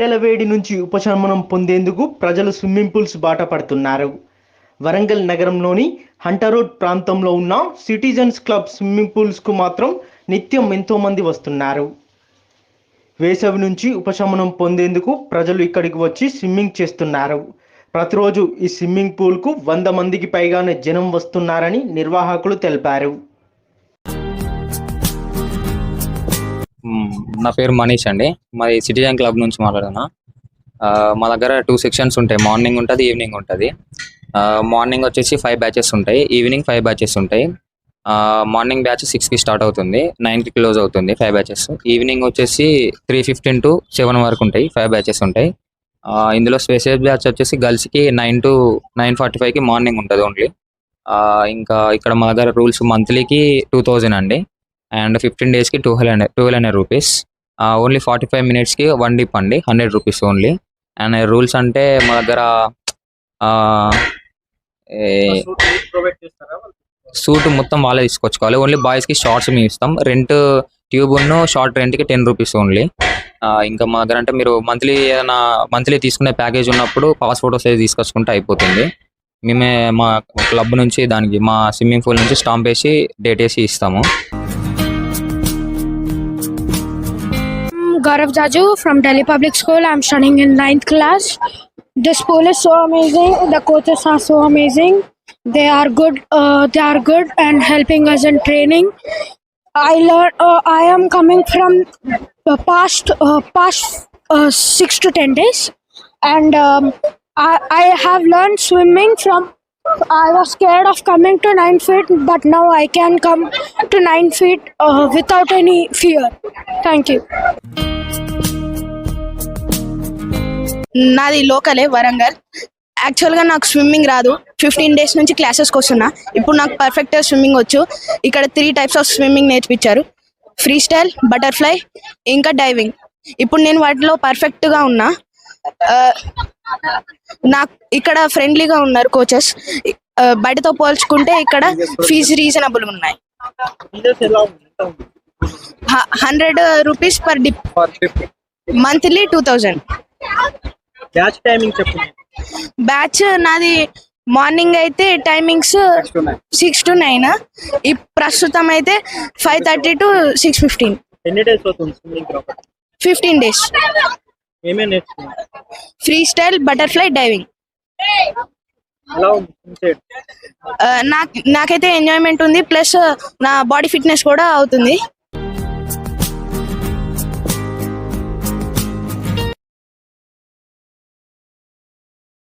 ఎండల వేడి నుంచి ఉపశమనం పొందేందుకు ప్రజలు స్విమ్మింగ్ పూల్స్ బాట పడుతున్నారు. వరంగల్ నగరంలోని హంటర్ రోడ్ ప్రాంతంలో ఉన్న సిటిజన్స్ క్లబ్ స్విమ్మింగ్ పూల్స్కు మాత్రం నిత్యం ఎంతోమంది వస్తున్నారు. వేసవి నుంచి ఉపశమనం పొందేందుకు ప్రజలు ఇక్కడికి వచ్చి స్విమ్మింగ్ చేస్తున్నారు. ప్రతిరోజు ఈ స్విమ్మింగ్ పూల్కు వంద మందికి పైగానే జనం వస్తున్నారని నిర్వాహకులు తెలిపారు. నా పేరు మనీష్ అండి. మాది సిటిజన్ క్లబ్ నుంచి మాట్లాడుతున్నా. మా దగ్గర టూ సెక్షన్స్ ఉంటాయి. మార్నింగ్ ఉంటుంది ఈవినింగ్ ఉంటుంది. మార్నింగ్ వచ్చేసి ఫైవ్ బ్యాచెస్ ఉంటాయి. ఈవినింగ్ ఫైవ్ బ్యాచెస్ ఉంటాయి. మార్నింగ్ బ్యాచ్ సిక్స్కి స్టార్ట్ అవుతుంది. నైన్కి క్లోజ్ అవుతుంది ఫైవ్ బ్యాచెస్. ఈవినింగ్ వచ్చేసి త్రీ ఫిఫ్టీన్ టు సెవెన్ వరకు ఉంటాయి ఫైవ్ బ్యాచెస్ ఉంటాయి. ఇందులో స్పెషల్ బ్యాచ్ వచ్చేసి గర్ల్స్కి నైన్ టు నైన్ ఫార్టీ ఫైవ్కి మార్నింగ్ ఉంటుంది ఓన్లీ. ఇంకా ఇక్కడ మా దగ్గర రూల్స్ మంత్లీకి టూ థౌజండ్ అండి. అండ్ ఫిఫ్టీన్ డేస్కి two hundred two hundred rupees. Only forty five మినిట్స్కి వన్ డిప్ అండి hundred rupees only. And rules అంటే మా దగ్గర సూట్ మొత్తం వాళ్ళే తీసుకొచ్చుకోవాలి. ఓన్లీ బాయ్స్కి షార్ట్స్ మేము ఇస్తాం. రెంట్ ట్యూబ్ ఉన్ను షార్ట్ రెంట్కి టెన్ రూపీస్ ఓన్లీ. ఇంకా మా దగ్గర అంటే మీరు మంత్లీ ఏదైనా మంత్లీ తీసుకునే ప్యాకేజ్ ఉన్నప్పుడు పాస్ ఫోటోస్ అయితే తీసుకొచ్చుకుంటే అయిపోతుంది. మేమే మా క్లబ్ నుంచి దానికి మా స్విమ్మింగ్ పూల్ నుంచి స్టాంప్ వేసి డేట్ వేసి ఇస్తాము. Gaurav Jaju from Delhi Public School. I'm studying in ninth class. This pool is so amazing. The coaches are so amazing. They are good. Uh, they are good and helping us in training. I learn. Uh, I am coming from the past uh, past uh, six to ten days, and um, I I have learned swimming from. I was scared of coming to nine feet, but now I can come to nine feet uh, without any fear. Thank you. నాది లోకలే వరంగల్. యాక్చువల్గా నాకు swimming రాదు. Fifteen days నుంచి క్లాసెస్కి వస్తున్నా. ఇప్పుడు నాకు పర్ఫెక్ట్గా స్విమ్మింగ్ వచ్చు. ఇక్కడ త్రీ టైప్స్ ఆఫ్ స్విమ్మింగ్ నేర్పించారు. ఫ్రీ స్టైల్ బటర్ఫ్లై ఇంకా డైవింగ్ ఇప్పుడు నేను వాటిలో పర్ఫెక్ట్గా ఉన్నా. నాకు ఇక్కడ ఫ్రెండ్లీగా ఉన్నారు కోచెస్ బయటతో పోల్చుకుంటే ఇక్కడ ఫీజు రీజనబుల్ ఉన్నాయి. Hundred rupees per dip monthly two thousand batch timing చెప్పు. బ్యాచ్ నాది మార్నింగ్ అయితే టైమింగ్స్ సిక్స్ టు నైన్. ఈ ప్రస్తుతం అయితే five thirty to six fifteen. ఎన్ని డేస్ అవుతుంది స్విమ్మింగ్ ఫిఫ్టీన్ డేస్. ఏమేమి నేర్చుకున్నావు? Free style butterfly diving. నాకు నాకైతే ఎంజాయ్మెంట్ ఉంది ప్లస్ నా బాడీ ఫిట్నెస్ కూడా అవుతుంది.